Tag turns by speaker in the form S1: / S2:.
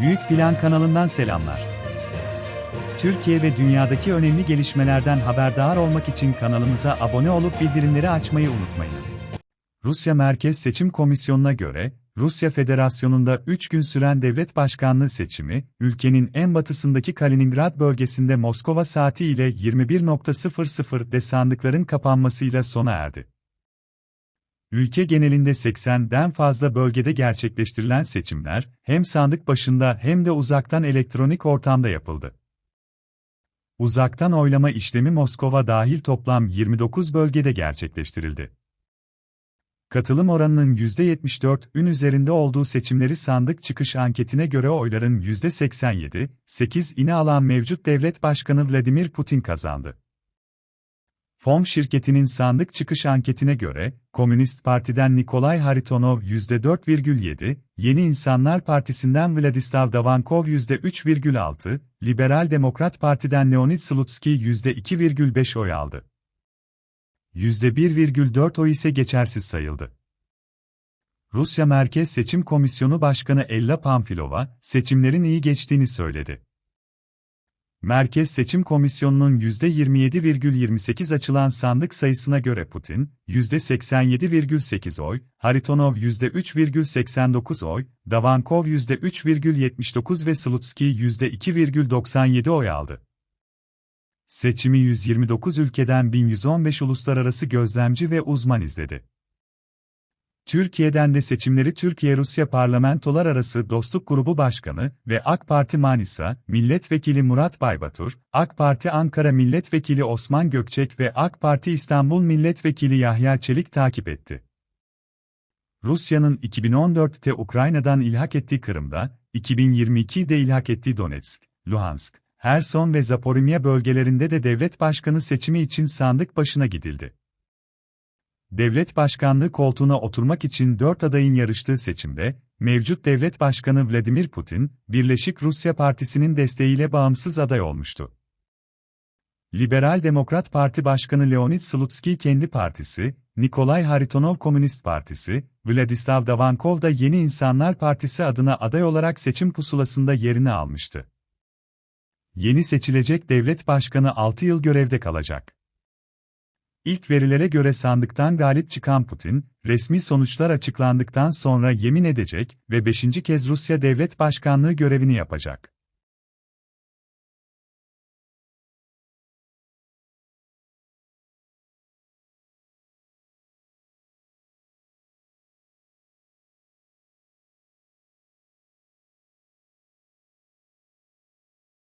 S1: Büyük Plan kanalından selamlar. Türkiye ve dünyadaki önemli gelişmelerden haberdar olmak için kanalımıza abone olup bildirimleri açmayı unutmayınız. Rusya Merkez Seçim Komisyonu'na göre, Rusya Federasyonu'nda 3 gün süren devlet başkanlığı seçimi, ülkenin en batısındaki Kaliningrad bölgesinde Moskova saati ile 21.00'de sandıkların kapanmasıyla sona erdi. Ülke genelinde 80'den fazla bölgede gerçekleştirilen seçimler, hem sandık başında hem de uzaktan elektronik ortamda yapıldı. Uzaktan oylama işlemi Moskova dahil toplam 29 bölgede gerçekleştirildi. Katılım oranının %74'ün üzerinde olduğu seçimleri sandık çıkış anketine göre oyların %87,8'ini alan mevcut devlet başkanı Vladimir Putin kazandı. FOM şirketinin sandık çıkış anketine göre, Komünist Parti'den Nikolay Haritonov %4,7, Yeni İnsanlar Partisi'nden Vladislav Davankov %3,6, Liberal Demokrat Parti'den Leonid Slutsky %2,5 oy aldı. %1,4 oy ise geçersiz sayıldı. Rusya Merkez Seçim Komisyonu Başkanı Ella Pamfilova, seçimlerin iyi geçtiğini söyledi. Merkez Seçim Komisyonu'nun %27,28 açılan sandık sayısına göre Putin, %87,8 oy, Haritonov %3,89 oy, Davankov %3,79 ve Slutsky %2,97 oy aldı. Seçimi 129 ülkeden 1115 uluslararası gözlemci ve uzman izledi. Türkiye'den de seçimleri Türkiye-Rusya Parlamentolar Arası Dostluk Grubu Başkanı ve AK Parti Manisa Milletvekili Murat Baybatur, AK Parti Ankara Milletvekili Osman Gökçek ve AK Parti İstanbul Milletvekili Yahya Çelik takip etti. Rusya'nın 2014'te Ukrayna'dan ilhak ettiği Kırım'da, 2022'de ilhak ettiği Donetsk, Luhansk, Herson ve Zaporimya bölgelerinde de devlet başkanı seçimi için sandık başına gidildi. Devlet başkanlığı koltuğuna oturmak için dört adayın yarıştığı seçimde, mevcut devlet başkanı Vladimir Putin, Birleşik Rusya Partisi'nin desteğiyle bağımsız aday olmuştu. Liberal Demokrat Parti Başkanı Leonid Slutsky kendi partisi, Nikolay Haritonov Komünist Partisi, Vladislav Davankov da Yeni İnsanlar Partisi adına aday olarak seçim pusulasında yerini almıştı. Yeni seçilecek devlet başkanı 6 yıl görevde kalacak. İlk verilere göre sandıktan galip çıkan Putin, resmi sonuçlar açıklandıktan sonra yemin edecek ve 5. kez Rusya devlet başkanlığı görevini yapacak.